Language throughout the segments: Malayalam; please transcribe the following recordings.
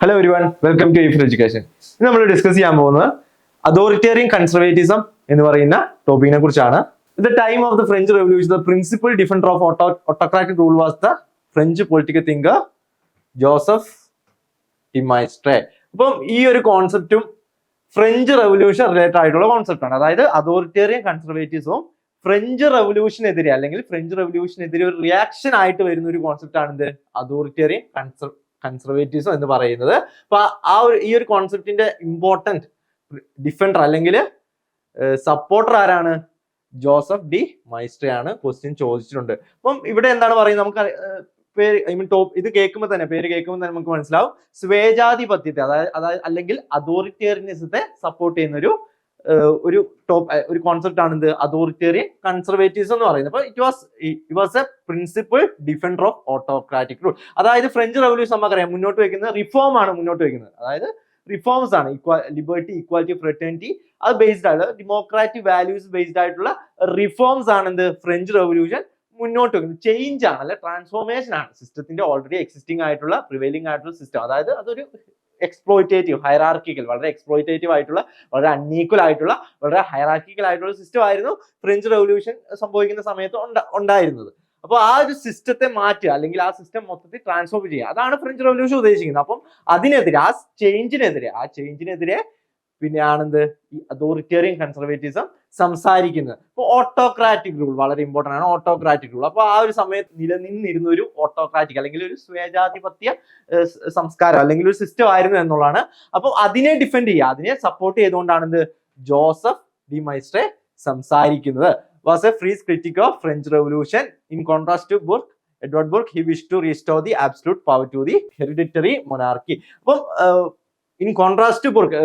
Hello everyone welcome to Ifer education ഇന്ന് നമ്മൾ ഡിസ്കസ് ചെയ്യാൻ പോകുന്നത് അതോറിറ്റേറിയൻ കൺസർവേറ്റിസം എന്ന് പറയുന്ന ടോപ്പിക്കിനെ കുറിച്ചാണ്. The time of the French Revolution the principal defender of auto autocratic rule was the French political thinker Joseph de Maistre അപ്പം ഈ ഒരു കോൺസെപ്റ്റും ഫ്രഞ്ച് റെവല്യൂഷൻ റിലേറ്റഡ് ആയിട്ടുള്ള കോൺസെപ്റ്റ് ആണ്. അതായത് അതോറിറ്റേറിയൻ കൺസർവേറ്റീവ്സും ഫ്രഞ്ച് റെവല്യൂഷനെതിരെ അല്ലെങ്കിൽ ഫ്രഞ്ച് റെവല്യൂഷനെതിരെ ഒരു റിയാക്ഷൻ ആയിട്ട് വരുന്ന ഒരു കോൺസെപ്റ്റ് ആണ് എന്ത്? അതോറിറ്റേറിയൻ കൺസർ കൺസർവേറ്റീവ്സം എന്ന് പറയുന്നത്. അപ്പൊ ആ- ഒരു ഈ ഒരു കോൺസെപ്റ്റിന്റെ ഇമ്പോർട്ടന്റ് ഡിഫൻഡർ അല്ലെങ്കിൽ സപ്പോർട്ടർ ആരാണ്? ജോസഫ് ഡി മൈസ്ട്രിയാണ് ക്വസ്റ്റ്യൻ ചോദിച്ചിട്ടുണ്ട്. അപ്പം ഇവിടെ എന്താണ് പറയുന്നത്? നമുക്ക് പേര് ഐ മീൻ ടോപ്പ് ഇത് കേൾക്കുമ്പോൾ തന്നെ പേര് കേൾക്കുമ്പോൾ തന്നെ നമുക്ക് മനസ്സിലാവും. സ്വേജാധിപത്യത്തെ അതായത് അതായത് അല്ലെങ്കിൽ അതോറിറ്റേറിയനിസത്തെ സപ്പോർട്ട് ചെയ്യുന്ന ഒരു ഒരു ടോപ്പ് ഒരു കോൺസെപ്റ്റ് ആണ് ഇത് അതോറിറ്റേറിയൻ കൺസർവേറ്റീവ്സ് എന്ന് പറയുന്നത്. അപ്പൊ it was it was a principle defender of autocratic rule അതായത് ഫ്രഞ്ച് റവല്യൂഷൻ നമുക്കറിയാം. മുന്നോട്ട് വെക്കുന്നത് റിഫോം ആണ് മുന്നോട്ട് വെക്കുന്നത്. അതായത് റിഫോംസ് ആണ്. ഇക്വാ ലിബർട്ടി ഇക്വാലിറ്റി ഫ്രെറ്റേണിറ്റി അത് ബേസ്ഡ് ആയിട്ടുള്ള ഡെമോക്രാറ്റിക് വാല്യൂസ് ബേസ്ഡ് ആയിട്ടുള്ള റിഫോംസ് ആണ് എന്ത്? ഫ്രഞ്ച് റവല്യൂഷൻ മുന്നോട്ട് വെക്കുന്നത്. ചേഞ്ച് ആണ്. അല്ലെ? ട്രാൻസ്ഫോർമേഷൻ ആണ്. സിസ്റ്റത്തിന്റെ ഓൾറെഡി എക്സിസ്റ്റിംഗ് ആയിട്ടുള്ള പ്രിവൈലിംഗ് ആയിട്ടുള്ള സിസ്റ്റം അതായത് അതൊരു എക്സ്പ്ലോയിറ്റേറ്റീവ് ഹൈറാർക്കിക്കൽ വളരെ എക്സ്പ്ലോയിറ്റേറ്റീവ് ആയിട്ടുള്ള വളരെ അൺഈക്വൽ ആയിട്ടുള്ള വളരെ ഹൈറാർക്കിക്കൽ ആയിട്ടുള്ള സിസ്റ്റം ആയിരുന്നു ഫ്രഞ്ച് റെവല്യൂഷൻ സംഭവിക്കുന്ന സമയത്ത് ഉണ്ടാ- ഉണ്ടായിരുന്നത്. അപ്പോൾ ആ ഒരു സിസ്റ്റത്തെ മാറ്റുക അല്ലെങ്കിൽ ആ സിസ്റ്റം മൊത്തത്തിൽ ട്രാൻസ്ഫോം ചെയ്യുക അതാണ് ഫ്രഞ്ച് റെവല്യൂഷൻ ഉദ്ദേശിക്കുന്നത്. അപ്പം അതിനെതിരെ ആ ചേഞ്ചിനെതിരെ ആ ചേഞ്ചിനെതിരെ പിന്നെ ആണെന്ത് ഈ അതോറിറ്റേറിയൻ കൺസർവേറ്റീസം സംസാരിക്കുന്നത്. അപ്പോൾ ഓട്ടോക്രാറ്റിക് റൂൾ വളരെ ഇമ്പോർട്ടന്റ് ആണ്. ഓട്ടോക്രാറ്റിക് റൂൾ അപ്പോൾ ആ ഒരു സമയത്ത് നിലനിന്നിരുന്ന ഒരു ഓട്ടോക്രാറ്റിക് അല്ലെങ്കിൽ ഒരു സ്വേജാധിപത്യ സംസ്കാരം അല്ലെങ്കിൽ ഒരു സിസ്റ്റം ആയിരുന്നു എന്നുള്ളതാണ്. അപ്പോൾ അതിനെ ഡിഫെൻഡ് ചെയ്യുക. അതിനെ സപ്പോർട്ട് ചെയ്തുകൊണ്ടാണ് ജോസഫ് ഡി മൈസ്ട്രെ സംസാരിക്കുന്നത്. Was a fierce critic of French Revolution in contrast to Burke Edward Burke he wish to restore the absolute power to the hereditary monarchy അപ്പം ഇൻ കോൺട്രാസ്റ്റ് ബുർക്ക്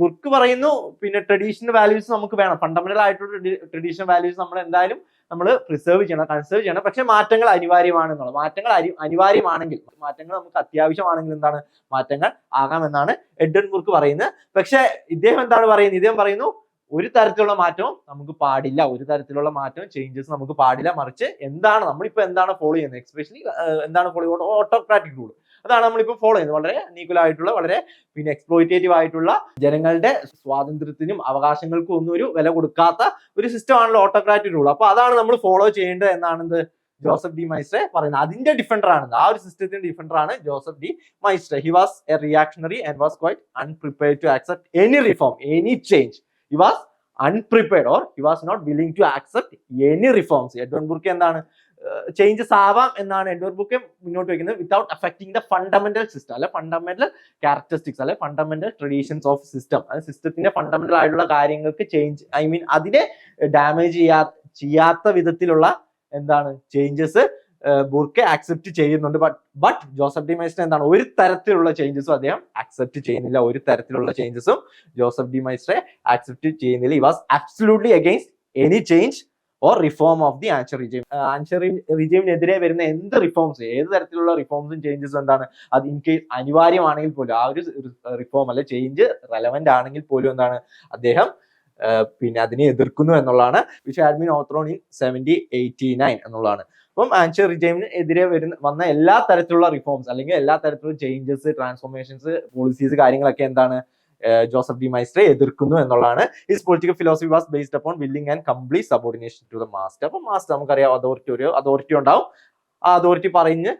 ബുർക്ക് പറയുന്നു പിന്നെ ട്രഡീഷണൽ വാല്യൂസ് നമുക്ക് വേണം. ഫണ്ടമെന്റൽ ആയിട്ടുള്ള ട്രഡീഷണൽ വാല്യൂസ് നമ്മൾ എന്തായാലും നമ്മൾ പ്രിസർവ് ചെയ്യണം കൺസേർവ് ചെയ്യണം. പക്ഷെ മാറ്റങ്ങൾ അനിവാര്യമാണ് അനിവാര്യമാണെന്നുള്ളത് മാറ്റങ്ങൾ അനിവാര്യമാണെങ്കിൽ മാറ്റങ്ങൾ നമുക്ക് അത്യാവശ്യമാണെങ്കിൽ എന്താണ്? മാറ്റങ്ങൾ ആകാമെന്നാണ് എഡ്വൻ ബുർക്ക് പറയുന്നത്. പക്ഷെ ഇദ്ദേഹം എന്താണ് പറയുന്നത്? ഇദ്ദേഹം പറയുന്നു ഒരു തരത്തിലുള്ള മാറ്റവും നമുക്ക് പാടില്ല. ഒരു തരത്തിലുള്ള മാറ്റവും ചേഞ്ചസ് നമുക്ക് പാടില്ല. മറിച്ച് എന്താണ് നമ്മളിപ്പോൾ എന്താണ് ഫോളോ ചെയ്യുന്നത്? എക്സ്പെഷ്യലി എന്താണ് ഫോളോ ചെയ്യുന്നത്? ഓട്ടോക്രാറ്റിക് റൂൾ അതാണ് നമ്മളിപ്പോൾ ഫോളോ ചെയ്യുന്നത്. വളരെ നീക്കുലായിട്ടുള്ള വളരെ പിന്നെ എക്സ്പ്ലോയിറ്റേറ്റീവ് ആയിട്ടുള്ള ജനങ്ങളുടെ സ്വാതന്ത്ര്യത്തിനും അവകാശങ്ങൾക്കും ഒന്നും ഒരു വില കൊടുക്കാത്ത ഒരു സിസ്റ്റം ആണല്ലോ ഓട്ടോക്രാറ്റിക് റൂൾ അപ്പോൾ അതാണ് നമ്മൾ ഫോളോ ചെയ്യേണ്ടത് എന്നാണ് ജോസഫ് ഡി മൈസ്ട്രെ പറയുന്നത്. അതിന്റെ ഡിഫൻഡർ ആണ്. ആ ഒരു സിസ്റ്റത്തിന്റെ ഡിഫൻഡർ ആണ് Joseph de Maistre he was a reactionary and was quite unprepared to accept any reform any change he was unprepared or he was not willing to accept any reforms Edmund Burke എന്താണ്? ചേഞ്ചസ് ആവാം എന്നാണ് എഡ്വർ ബുക്ക് മുന്നോട്ട് വയ്ക്കുന്നത് without affecting the fundamental system അല്ലെ ഫണ്ടമെന്റൽ ക്യാരക്ടറിസ്റ്റിക്സ് അല്ലെ ഫണ്ടമെന്റൽ ട്രഡീഷൻസ് ഓഫ് സിസ്റ്റം അത് സിസ്റ്റത്തിന്റെ ഫണ്ടമെന്റൽ ആയിട്ടുള്ള കാര്യങ്ങൾക്ക് ചേഞ്ച് ഐ മീൻ അതിനെ ഡാമേജ് ചെയ്യാ ചെയ്യാത്ത വിധത്തിലുള്ള എന്താണ് ചേഞ്ചസ് ബുർക്കെ ആക്സെപ്റ്റ് ചെയ്യുന്നുണ്ട്. But but Joseph de Maistre എന്താണ്? ഒരു തരത്തിലുള്ള ചേഞ്ചസും അദ്ദേഹം ആക്സെപ്റ്റ് ചെയ്യുന്നില്ല. ഒരു തരത്തിലുള്ള ചേഞ്ചസും ജോസഫ് ഡി മൈസ്റ്ററെ ആക്സെപ്റ്റ് ചെയ്യുന്നില്ല. ഈ was absolutely against any change or reform of the ancien regime ancien റിജീമിനെതിരെ വരുന്ന എന്ത് റിഫോംസ് ഏത് തരത്തിലുള്ള റിഫോംസും ചേഞ്ചസും എന്താണ്? അത് ഇൻ കേസ് അനിവാര്യമാണെങ്കിൽ പോലും ആ ഒരു റിഫോം അല്ലെ ചേഞ്ച് റെലവെന്റ് ആണെങ്കിൽ പോലും എന്താണ്? അദ്ദേഹം പിന്നെ അതിനെ എതിർക്കുന്നു എന്നുള്ളതാണ്. പക്ഷേ ആഡ്മിൻ ഇൻ സെവന്റി എയ്റ്റി നയൻ എന്നുള്ളതാണ്. അപ്പം ആൻഷർ റിജൈമിന് എതിരെ വരുന്ന വന്ന എല്ലാ തരത്തിലുള്ള റിഫോംസ് അല്ലെങ്കിൽ എല്ലാ തരത്തിലുള്ള ചേഞ്ചസ് ട്രാൻസ്ഫോർമേഷൻസ് പോളിസീസ് കാര്യങ്ങളൊക്കെ എന്താണ് ജോസഫ് ഡി മൈസ്ട്രെ എതിർക്കുന്നു എന്നുള്ളതാണ്. His political philosophy was based upon willing and complete subordination to the master അപ്പം മാസ്റ്റർ നമുക്കറിയാം അതോറിറ്റി ഒരു അതോറിറ്റി ഉണ്ടാവും. ആ അതോറിറ്റി പറഞ്ഞ്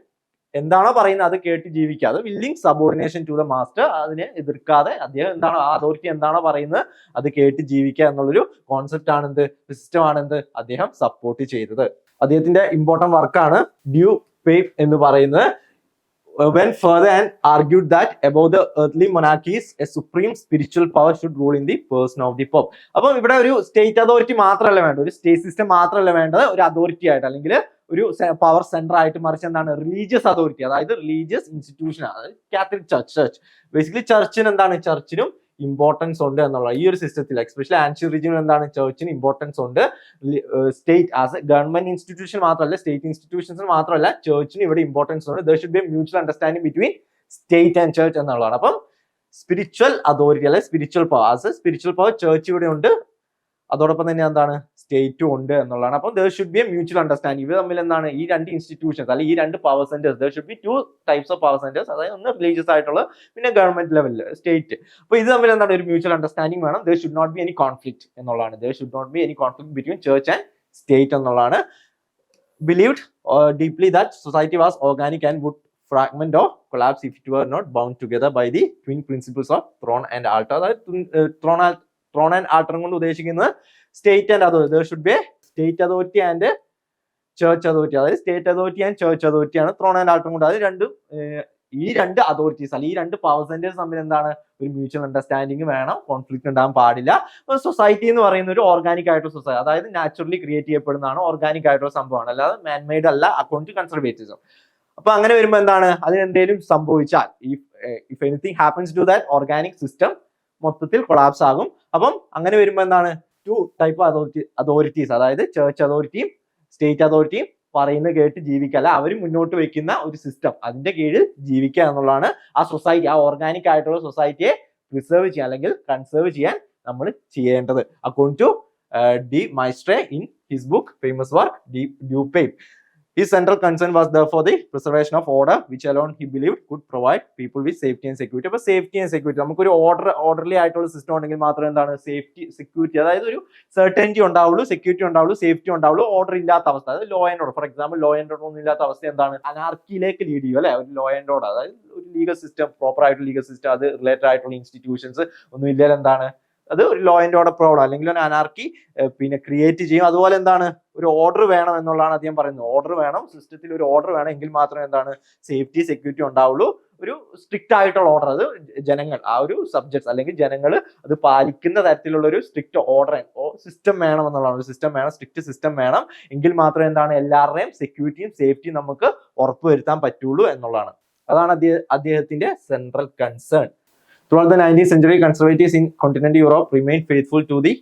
എന്താണോ പറയുന്നത് അത് കേട്ട് ജീവിക്കാതെ willing subordination to the master അതിനെ എതിർക്കാതെ അദ്ദേഹം എന്താണോ ആ അതോറിറ്റി എന്താണോ പറയുന്നത് അത് കേട്ട് ജീവിക്കുക എന്നുള്ളൊരു കോൺസെപ്റ്റ് ആണ് എന്ത് സിസ്റ്റം ആണ് എന്ത് അദ്ദേഹം സപ്പോർട്ട് ചെയ്തത്. അദ്ദേഹത്തിന്റെ ഇമ്പോർട്ടന്റ് വർക്കാണ് ഡ്യൂ പേ എന്ന് പറയുന്നത്. When further and argued that above the earthly monarchies a supreme spiritual power should rule in the person of the Pope അപ്പം ഇവിടെ ഒരു സ്റ്റേറ്റ് അതോറിറ്റി മാത്രമല്ല വേണ്ടത് ഒരു സ്റ്റേറ്റ് സിസ്റ്റം മാത്രമല്ല വേണ്ടത് ഒരു അതോറിറ്റി ആയിട്ട് അല്ലെങ്കിൽ ഒരു പവർ സെന്റർ ആയിട്ട് മറിച്ച് എന്താണ്? റിലീജിയസ് അതോറിറ്റി അതായത് റിലീജിയസ് ഇൻസ്റ്റിറ്റ്യൂഷൻ അതായത് കാത്തലിക് ചർച്ച് ചർച്ച് ബേസിക്കലി ചർച്ചിന് എന്താണ്? ചർച്ചിനും ഇമ്പോർട്ടൻസ് ഉണ്ട് എന്നുള്ള ഈ ഒരു സിസ്റ്റത്തിൽ എക്സ്പെഷ്യലി ആൻഷ്യൽ റീജിയൻ എന്താണ്? ചർച്ചിന് ഇമ്പോർട്ടൻസ് ഉണ്ട്. State as a government institution മാത്രമല്ല സ്റ്റേറ്റ് ഇൻസ്റ്റിറ്റ്യൂഷൻസിന് മാത്രമല്ല ചർച്ചിന് ഇവിടെ ഇമ്പോർട്ടൻസ് ഉണ്ട്. There should be mutual understanding between state and church എന്നുള്ളതാണ്. അപ്പം സ്പിരിച്വൽ അതോറിറ്റി അല്ലെ spiritual power as spiritual power church ഇവിടെ ഉണ്ട്. അതോടൊപ്പം തന്നെ എന്താണ്? സ്റ്റേറ്റും ഉണ്ട് എന്നുള്ളതാണ്. അപ്പം there should be a mutual understanding ഇവർ തമ്മിൽ എന്താണ്? ഈ രണ്ട് ഇൻസ്റ്റിറ്റ്യൂഷൻസ് അല്ലെങ്കിൽ ഈ രണ്ട് power centres there should be two types of power centres അതായത് ഒന്ന് റിലീജിയസ് ആയിട്ടുള്ള പിന്നെ ഗവൺമെന്റ് ലെവലിൽ സ്റ്റേറ്റ് അപ്പോൾ ഇത് തമ്മിൽ എന്താണ്? ഒരു മ്യൂച്വൽ അണ്ടർസ്റ്റാൻഡിംഗ് വേണം. There should not be any conflict എന്നുള്ളതാണ്. There should not be any conflict between church and state എന്നുള്ളതാണ്. Believed deeply that society was organic and would fragment of collapse if two are not bound together by the twin principles of throne and altar. അതായത് ത്രോൺ ത്രോൺ ആൻഡ് ആൾട്ടർ കൊണ്ട് ഉദ്ദേശിക്കുന്നത് state and authority should be state authority and church authority അതായത് state authority and church authority ആണ് ത്രോൺ ആൻഡ് ആൾട്ടർ കൊണ്ട്. അത് രണ്ടും ഈ രണ്ട് അതോറിറ്റീസ് അല്ലെങ്കിൽ ഈ രണ്ട് പവർ സെന്റേഴ്സ് തമ്മിൽ എന്താണ് ഒരു മ്യൂച്വൽ അണ്ടർസ്റ്റാൻഡിങ് വേണം കോൺഫ്ലിക്ട് ഉണ്ടാകാൻ പാടില്ല. സൊസൈറ്റി എന്ന് പറയുന്ന ഒരു ഓർഗാനിക് ആയിട്ടുള്ള സൊസൈറ്റി അതായത് നാച്ചുറലി ക്രിയേറ്റ് ചെയ്യപ്പെടുന്നതാണ് ഓർഗാനിക് ആയിട്ടുള്ള സംഭവമാണ്. അല്ലാതെ മാൻമെയ്ഡ് അല്ല അക്കൗണ്ട് കൺസർവേറ്റിസം അപ്പൊ അങ്ങനെ വരുമ്പോൾ എന്താണ്? അതിന് എന്തെങ്കിലും സംഭവിച്ചാൽ if anything happens to that organic system മൊത്തത്തിൽ കൊളാപ്സ് ആകും. അപ്പം അങ്ങനെ വരുമ്പോൾ എന്താണ്? ടു ടൈപ്പ് അതോറിറ്റി അതോറിറ്റീസ് അതായത് ചേർച്ച് അതോറിറ്റിയും സ്റ്റേറ്റ് അതോറിറ്റിയും പറയുന്നത് കേട്ട് ജീവിക്കുക. അല്ല അവർ മുന്നോട്ട് വെക്കുന്ന ഒരു സിസ്റ്റം അതിന്റെ കീഴിൽ ജീവിക്കുക എന്നുള്ളതാണ് ആ സൊസൈറ്റി ആ ഓർഗാനിക് ആയിട്ടുള്ള സൊസൈറ്റിയെ പ്രിസർവ് ചെയ്യാൻ അല്ലെങ്കിൽ കൺസേർവ് ചെയ്യാൻ നമ്മൾ ചെയ്യേണ്ടത്. According to de Maistre in his book famous work de Du Pape His central concern was therefore the preservation of order, which alone he believed could provide people with safety and security. അപ്പോൾ സേഫ്റ്റി ആൻഡ് സെക്യൂരിറ്റി നമുക്കൊരു ഓർഡർ ഓർഡർലി ആയിട്ടുള്ള സിസ്റ്റം ഉണ്ടെങ്കിൽ മാത്രമേ എന്താണ്? സേഫ്റ്റി സെക്യൂരിറ്റി അതായത് ഒരു സെർട്ടനിറ്റി ഉണ്ടാവുള്ളൂ സെക്യൂരിറ്റി ഉണ്ടാവുള്ളൂ സേഫ്റ്റി ഉണ്ടാവുള്ളൂ ഓർഡർ ഇല്ലാത്ത അവസ്ഥ. അതായത് law and order for example law and order ഒന്നും ഇല്ലാത്ത അവസ്ഥ എന്താണ്? അനാർക്കിയിലേക്ക് ലീഡ് ചെയ്യും അല്ലെ? ഒരു ലോ ആൻഡ് ഓർഡർ അതായത് ഒരു ലീഗൽ സിസ്റ്റം പ്രോപ്പർ ആയിട്ടുള്ള ലീഗൽ സിസ്റ്റം അത് റിലേറ്റഡ് ആയിട്ടുള്ള ഇൻസ്റ്റിറ്റ്യൂഷൻസ് ഒന്നും ഇല്ലെങ്കിൽ എന്താണ്? അത് ഒരു ലോ ആൻഡ് ഓർഡർ പ്രോബ്ലം അല്ലെങ്കിൽ ഒരു അനാർക്കി പിന്നെ ക്രിയേറ്റ് ചെയ്യും. അതുപോലെ എന്താണ്? ഒരു ഓർഡർ വേണം എന്നുള്ളതാണ് അദ്ദേഹം പറയുന്നത്. ഓർഡർ വേണം സിസ്റ്റത്തിൽ ഒരു ഓർഡർ വേണം എങ്കിൽ മാത്രമേ എന്താണ്? സേഫ്റ്റി സെക്യൂരിറ്റി ഉണ്ടാവുള്ളൂ. ഒരു സ്ട്രിക്റ്റ് ആയിട്ടുള്ള ഓർഡർ അത് ജനങ്ങൾ ആ ഒരു സബ്ജക്ട്സ് അല്ലെങ്കിൽ ജനങ്ങൾ അത് പാലിക്കുന്ന തരത്തിലുള്ള ഒരു സ്ട്രിക്റ്റ് ഓർഡർ സിസ്റ്റം വേണം എന്നുള്ളതാണ്. ഒരു സിസ്റ്റം വേണം സ്ട്രിക്റ്റ് സിസ്റ്റം വേണം എങ്കിൽ മാത്രമേ എന്താണ്? എല്ലാവരുടെയും സെക്യൂരിറ്റിയും സേഫ്റ്റിയും നമുക്ക് ഉറപ്പുവരുത്താൻ പറ്റുള്ളൂ എന്നുള്ളതാണ്. അതാണ് അദ്ദേഹ അദ്ദേഹത്തിന്റെ central concern Throughout the 19th century, conservatives in continental Europe remained faithful to the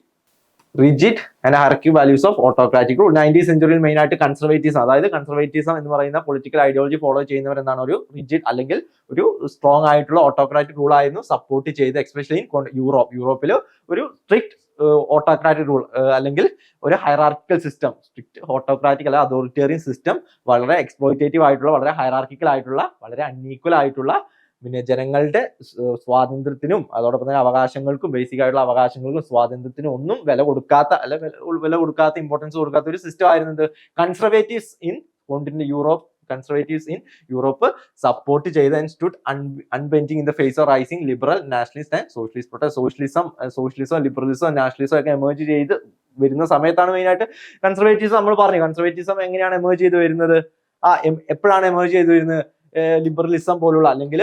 rigid and hierarchic values of autocratic rule nineteen സെഞ്ചുറിയിൽ main ആയിട്ട് കൺസർവേറ്റീവ്സ് അതായത് കൺസർവേറ്റീവ്സം എന്ന് പറയുന്ന പൊളിറ്റിക്കൽ ഐഡിയോളജി ഫോളോ ചെയ്യുന്നവർ എന്താണ് ഒരു റിജിഡ് അല്ലെങ്കിൽ ഒരു സ്ട്രോങ് ആയിട്ടുള്ള ഓട്ടോക്രാറ്റിക് റൂൾ ആയിരുന്നു സപ്പോർട്ട് ചെയ്ത് എക്സ്പെഷ്യലി ഇൻ യൂറോപ്പ് യൂറോപ്പിൽ ഒരു സ്ട്രിക്ട് ഓട്ടോക്രാറ്റിക് റൂൾ അല്ലെങ്കിൽ ഒരു ഹൈറാർക്കിക്കൽ സിസ്റ്റം സ്ട്രിക്ട് ഓട്ടോക്രാറ്റിക് അല്ല അതോറിറ്റേറിയൻ സിസ്റ്റം വളരെ എക്സ്പ്ലോയിറ്റേറ്റീവ് ആയിട്ടുള്ള വളരെ ഹൈറാർക്കിക്കൽ ആയിട്ടുള്ള വളരെ അൺഈക്വൽ ആയിട്ടുള്ള പിന്നെ ജനങ്ങളുടെ സ്വാതന്ത്ര്യത്തിനും അതോടൊപ്പം തന്നെ അവകാശങ്ങൾക്കും ബേസിക് ആയിട്ടുള്ള അവകാശങ്ങൾക്കും സ്വാതന്ത്ര്യത്തിനും ഒന്നും വില കൊടുക്കാത്ത അല്ല വില കൊടുക്കാത്ത ഇമ്പോർട്ടൻസ് കൊടുക്കാത്ത ഒരു സിസ്റ്റം ആയിരുന്നു ആയിരുന്നത് conservatives in continent Europe conservatives in Europe support ചെയ്ത institute unbending in the face of rising liberal nationalist and socialist protest socialism socialism liberalism nationalism ഒക്കെ എമേർജ് ചെയ്ത് വരുന്ന സമയത്താണ് മെയിൻ ആയിട്ട് കൺസർവേറ്റീവ്സ് നമ്മൾ പറഞ്ഞു കൺസർവേറ്റീവ്സം എങ്ങനെയാണ് എമേർജ് ചെയ്ത് വരുന്നത്? ആ എപ്പോഴാണ് എമേർജ് ചെയ്ത് വരുന്നത്? ലിബറലിസം പോലുള്ള അല്ലെങ്കിൽ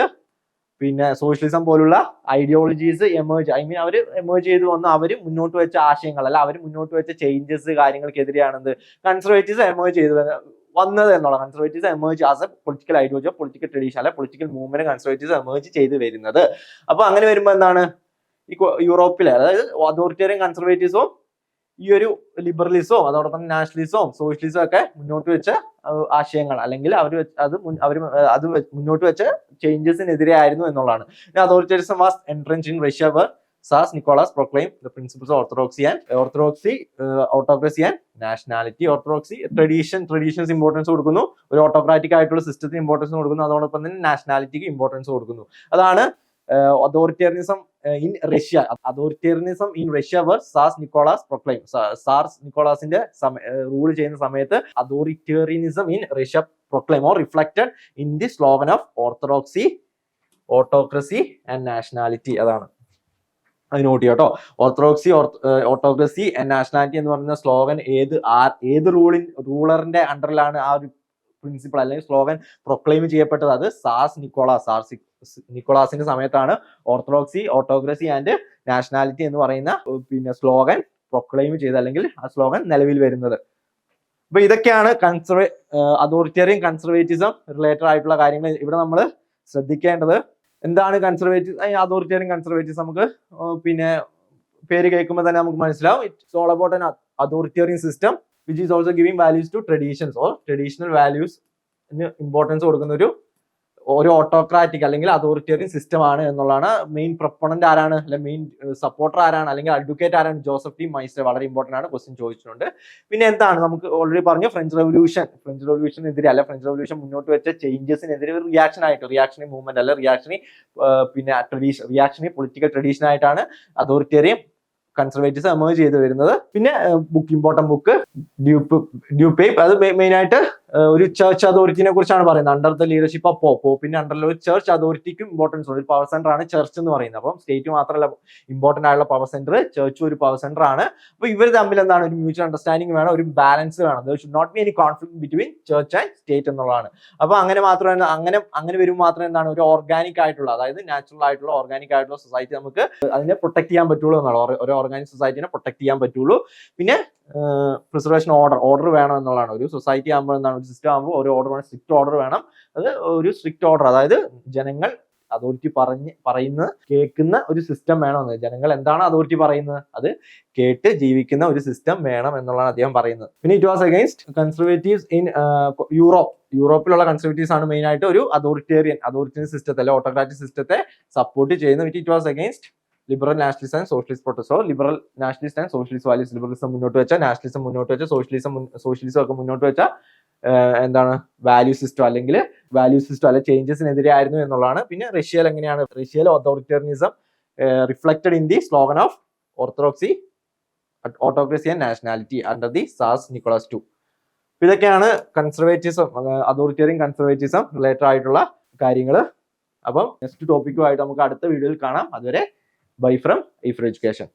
പിന്നെ സോഷ്യലിസം പോലുള്ള ഐഡിയോളജീസ് എമേജ് ഐ മീൻ അവർ എമേജ് ചെയ്ത് വന്ന്. അവർ മുന്നോട്ട് വെച്ച ആശയങ്ങൾ അല്ല അവർ മുന്നോട്ട് വെച്ച ചേഞ്ചസ് കാര്യങ്ങൾക്കെതിരെയാണെന്ത് കൺസർവേറ്റീവ്സ് എമേജ് ചെയ്ത് വന്ന- വന്നത് എന്നുള്ള conservatives emerge as a political ideology political tradition അല്ലെ പൊളിറ്റിക്കൽ മൂവ്മെന്റ് കൺസർവേറ്റീവ്സ് എമേജ് ചെയ്ത് വരുന്നത്. അപ്പൊ അങ്ങനെ വരുമ്പോൾ എന്താണ്? ഈ യൂറോപ്പിലെ അതായത് അതോറിറ്റേറിയൻ കൺസർവേറ്റീവ്സും ഈ ഒരു ലിബറലിസവും അതോടൊപ്പം നാഷണലിസവും സോഷ്യലിസവും ഒക്കെ മുന്നോട്ട് വെച്ച ആശയങ്ങൾ. അല്ലെങ്കിൽ അവർ അത് അവർ അത് മുന്നോട്ട് വെച്ച ചേഞ്ചസിനെതിരെ ആയിരുന്നു എന്നുള്ളതാണ്. Authoritarianism was entrenched in Russia where SaaS Nicholas proclaim the principles orthodoxy and orthodoxy autocracy and nationality orthodoxy tradition traditions importance കൊടുക്കുന്നു. ഒരു ഓട്ടോക്രാറ്റിക് ആയിട്ടുള്ള സിസ്റ്റത്തിന് ഇമ്പോർട്ടൻസ് കൊടുക്കുന്നു. അതോടൊപ്പം തന്നെ നാഷണാലിറ്റിക്ക് ഇമ്പോർട്ടൻസ് കൊടുക്കുന്നു. അതാണ് authoritarianism in Russia authoritarianism in Russia where SaaS Nicholas proclaim tsars നിക്കോളാസിന്റെ റൂൾ ചെയ്യുന്ന സമയത്ത് authoritarianism in Russia proclaim or reflected in the slogan of orthodoxy autocracy and nationality അതാണ്. അത് നോട്ട് ചെയ്യാം കേട്ടോ ഓർത്തഡോക്സി ഓട്ടോക്രസി ആൻഡ് നാഷണാലിറ്റി എന്ന് പറയുന്ന സ്ലോഗൻ ഏത് ഏത് റൂളിൻ റൂളറിന്റെ അണ്ടറിലാണ് ആ ഒരു പ്രിൻസിപ്പിൾ അല്ലെങ്കിൽ സ്ലോഗൻ പ്രൊക്ലെയിം ചെയ്യപ്പെട്ടത്. അത് സാസ് നിക്കോളാസ് സാർസ് നിക്കോളാസിന്റെ സമയത്താണ് ഓർത്തഡോക്സി ഓട്ടോക്രസി ആൻഡ് നാഷണാലിറ്റി എന്ന് പറയുന്ന പിന്നെ സ്ലോഗൻ പ്രൊക്ലെയിം ചെയ്ത് അല്ലെങ്കിൽ ആ സ്ലോഗൻ നിലവിൽ വരുന്നത്. അപ്പൊ ഇതൊക്കെയാണ് കൺസർവേ അതോറിറ്റേറിയൻ കൺസർവേറ്റിസം റിലേറ്റഡ് ആയിട്ടുള്ള കാര്യങ്ങൾ ഇവിടെ നമ്മൾ ശ്രദ്ധിക്കേണ്ടത്. എന്താണ് കൺസർവേറ്റീവ് അതോറിറ്റേറിയൻ കൺസർവേറ്റീവ്സ് നമുക്ക് പിന്നെ പേര് കേൾക്കുമ്പോൾ തന്നെ നമുക്ക് മനസ്സിലാവും. It's all about an authoritarian system which is also giving values to traditions or traditional values importance കൊടുക്കുന്ന ഒരു ഒരു ഓട്ടോക്രാറ്റിക് അല്ലെങ്കിൽ അതോറിറ്റേറിയൻ സിസ്റ്റം ആണ് എന്നുള്ളതാണ് മെയിൻ പ്രൊപ്പണന്റ് ആരാണ്? അല്ലെ മെയിൻ സപ്പോർട്ടർ ആരാണ്? അല്ലെങ്കിൽ അഡ്വക്കേറ്റ് ആരാണ്? ജോസഫ് ടി മൈസ്റ്റർ വളരെ ഇമ്പോർട്ടന്റ് ആണ് ക്വസ്റ്റ്യൻ ചോദിച്ചിട്ടുണ്ട്. പിന്നെ എന്താണ്? നമുക്ക് ഓൾറെഡി പറഞ്ഞു ഫ്രഞ്ച് റെവല്യൂഷൻ ഫ്രഞ്ച് റെവല്യൂഷനെതിരെ അല്ലെ ഫ്രഞ്ച് റെവല്യൂഷൻ മുന്നോട്ട് വെച്ച ചേഞ്ചസിനെതിരെ ഒരു റിയാക്ഷൻ ആയിട്ട് റിയാക്ഷനി മൂവ്മെന്റ് അല്ലെ റിയാക്ഷനി പിന്നെ ട്രഡീഷൻ റിയാക്ഷനി പൊളിറ്റിക്കൽ ട്രഡീഷൻ ആയിട്ടാണ് അതോറിറ്റേറിയം കൺസർവേറ്റീവ്സ് എമേജ് ചെയ്ത് വരുന്നത്. പിന്നെ book important book Du Du Pape അത് ഏഹ് ഒരു ചർച്ച് അതോറിറ്റിനെ കുറിച്ചാണ് പറയുന്നത്. Under the leadership of Pope പിന്നെ അണ്ടർ ഒരു ചർച്ച് അതോറിറ്റിക്കും ഇമ്പോർട്ടൻസ് ഉണ്ട്. ഒരു പവർ സെന്റർ ആണ് ചർച്ച് എന്ന് പറയുന്നത്. അപ്പം സ്റ്റേറ്റ് മാത്രമല്ല ഇമ്പോർട്ടന്റ് ആയുള്ള പവർ സെന്റർ ചർച്ചും ഒരു പവർ സെന്റർ ആണ്. അപ്പൊ ഇവർ തമ്മിൽ എന്താണ്? ഒരു മ്യൂച്വൽ അണ്ടർസ്റ്റാൻഡിംഗ് വേണം ഒരു ബാലൻസ് വേണം. Should not be any conflict between church and state എന്നുള്ളതാണ്. അപ്പൊ അങ്ങനെ മാത്രമല്ല അങ്ങനെ അങ്ങനെ വരുമ്പോൾ മാത്രമേ എന്താണ്? ഒരു ഓർഗാനിക് ആയിട്ടുള്ള അതായത് നാച്ചുറൽ ആയിട്ടുള്ള ഓർഗാനിക് ആയിട്ടുള്ള സൊസൈറ്റി നമുക്ക് അതിനെ പ്രൊട്ടക്ട് ചെയ്യാൻ പറ്റുള്ളൂ എന്നാണ്. ഒരു ഓർഗാനിക് സൊസൈറ്റിനെ പ്രൊട്ടക്ട് ചെയ്യാൻ പറ്റുള്ളൂ. പിന്നെ പ്രിസർവേഷൻ ഓർഡർ ഓർഡർ വേണം എന്നുള്ളതാണ്. ഒരു സൊസൈറ്റി ആകുമ്പോൾ എന്താണ്? ഒരു സിസ്റ്റം ആകുമ്പോൾ ഒരു ഓർഡർ വേണം സ്ട്രിക്റ്റ് ഓർഡർ വേണം. അത് ഒരു സ്ട്രിക്റ്റ് ഓർഡർ അതായത് ജനങ്ങൾ അതോറിറ്റി പറഞ്ഞ് പറയുന്ന കേൾക്കുന്ന ഒരു സിസ്റ്റം വേണമെന്ന് ജനങ്ങൾ എന്താണ് അതോറിറ്റി പറയുന്നത്? അത് കേട്ട് ജീവിക്കുന്ന ഒരു സിസ്റ്റം വേണം എന്നുള്ളതാണ് അദ്ദേഹം പറയുന്നത്. പിന്നെ it was against conservatives in Europe യൂറോപ്പിലുള്ള conservatives ആണ് മെയിൻ ആയിട്ട് ഒരു അതോറിറ്റേറിയൻ അതോറിറ്റേറിയൻ സിസ്റ്റത്തെ അല്ലെ ഓട്ടോക്രാറ്റിക് സിസ്റ്റത്തെ സപ്പോർട്ട് ചെയ്യുന്നത്. It was against liberal nationalist and socialist protest liberal nationalist and socialist values liberalism മുന്നോട്ട് വെച്ച നാഷണലിസം മുന്നോട്ട് വെച്ച സോഷ്യലിസം സോഷ്യലിസം ഒക്കെ മുന്നോട്ട് വെച്ച എന്താണ് വാല്യൂ സിസ്റ്റം അല്ലെങ്കിൽ വാല്യൂ സിസ്റ്റം അല്ലെ ചേഞ്ചസിനെതിരെ ആയിരുന്നു എന്നുള്ളതാണ്. പിന്നെ റഷ്യയിൽ എങ്ങനെയാണ്? റഷ്യയിൽ authoritarianism reflected in the slogan of orthodoxy autocracy and nationality under the SaaS Nicholas to ഇതൊക്കെയാണ് കൺസർവേറ്റീസം അതോറിറ്റേറിയൻ കൺസർവേറ്റീസം റിലേറ്റഡ് ആയിട്ടുള്ള കാര്യങ്ങൾ അപ്പം നെക്സ്റ്റ് ടോപ്പിക്കുമായിട്ട് നമുക്ക് അടുത്ത വീഡിയോയിൽ കാണാം. അതുവരെ ബൈ ഫ്രം ഐഫർ എഡ്യൂക്കേഷൻ